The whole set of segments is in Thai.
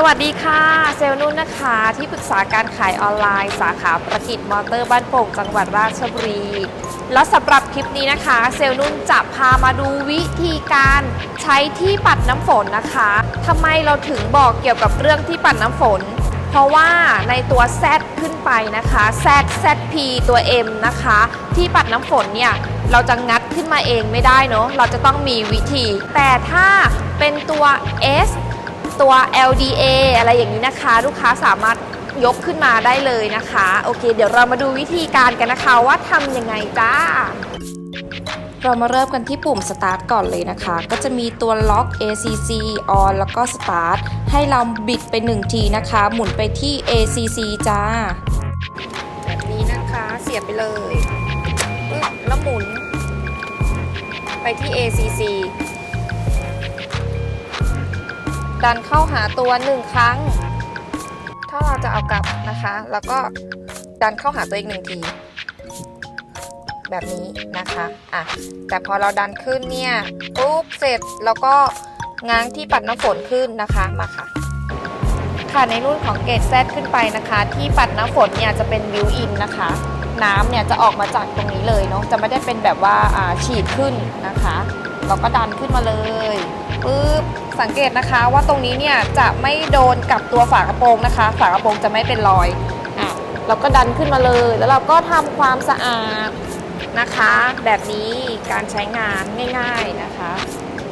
สวัสดีค่ะ เซลนุ่นนะคะ ที่ปรึกษาการขายออนไลน์ สาขาประกิจมอเตอร์บ้านโป่งจังหวัดราชบุรี แล้วสำหรับคลิปนี้นะคะ เซลนุ่นจะพามาดูวิธีการใช้ที่ปัดน้ำฝนนะคะทำไมเราถึงบอกเกี่ยวกับเรื่องที่ปัดน้ำฝน เพราะว่าในตัว Z ขึ้นไปนะคะ Z ZP ตัว M นะคะ ที่ปัดน้ำฝนเนี่ยเราจะงัดขึ้นมาเองไม่ได้เนาะเราจะต้องมีวิธี แต่ถ้าเป็นตัว S ตัว LDA อะไรอย่างนี้นะคะ ลูกค้าสามารถยกขึ้นมาได้เลยนะคะ โอเค เดี๋ยวเรามาดูวิธีการกันนะคะว่าทำยังไงจ้า เรามาเริ่มกันที่ปุ่ม Start ก่อนเลยนะคะ ก็จะมีตัวล็อก ACC on แล้วก็ Start ให้เราบิดไป1ทีนะคะ หมุนไปที่ ACC จ้า แบบนี้นะคะเสียบไปเลยปึ๊บแล้วหมุน ไปที่ ACC ดันเข้าหาตัวหนึ่งครั้ง ถ้าเราจะเอากลับนะคะ แล้วก็ดันเข้าหาตัวอีกหนึ่งที แบบนี้นะคะอะแต่พอเราดันขึ้นเนี่ยปุ๊บเสร็จแล้วก็ง้างที่ปัดน้ำฝนขึ้นนะคะมาค่ะ ค่ะในรุ่นของเกรดแซขึ้นไปนะคะ ที่ปัดน้ำฝนเนี่ยจะเป็นวิวอินนะคะ น้ำเนี่ยจะออกมาจากตรงนี้เลยเนาะจะไม่ได้เป็นแบบว่าฉีดขึ้นนะคะ เราก็ดันขึ้นมาเลยปุ๊บสังเกตนะคะว่าตรงนี้เนี่ยจะไม่โดนกับตัวฝากระโปรงนะคะ ฝากระโปรงจะไม่เป็นรอยอะเราก็ดันขึ้นมาเลย แล้วเราก็ทำความสะอาดนะคะ แบบนี้การใช้งานง่ายๆนะคะ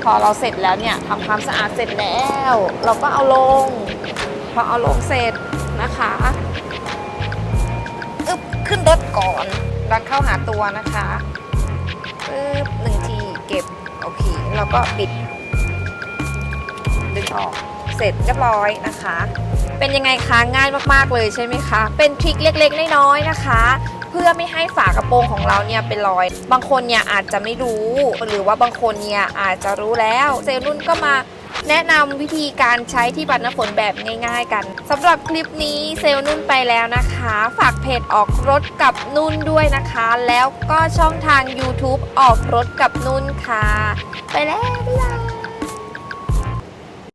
พอเราเสร็จแล้วเนี่ยทำความสะอาดเสร็จแล้ว เราก็เอาลง พอเอาลงเสร็จนะคะอึ๊บขึ้นรถก่อนดันเข้าหาตัวนะคะปึ๊บหนึ่งทีเก็บ โอเคแล้วก็ปิด ดึงออกเสร็จเรียบร้อยนะคะ เป็นยังไงคะง่ายมากๆเลยใช่ไหมคะ เป็นทริคเล็กๆน้อยๆนะคะ เพื่อไม่ให้ฝากระโปรงของเราเนี่ยเป็นรอย บางคนเนี่ยอาจจะไม่รู้ หรือว่าบางคนเนี่ยอาจจะรู้แล้ว เซลล์นุ่นก็มา แนะนำวิธีการใช้ที่บัดน้ำฝนแบบง่าย ๆ กันสำหรับคลิปนี้เซลนุ่นไปแล้วนะคะ ฝากเพจออกรถกับนุ่นด้วยนะคะ แล้วก็ช่องทาง YouTube ออกรถกับนุ่นค่ะ ไปแล้วบ๊ายบาย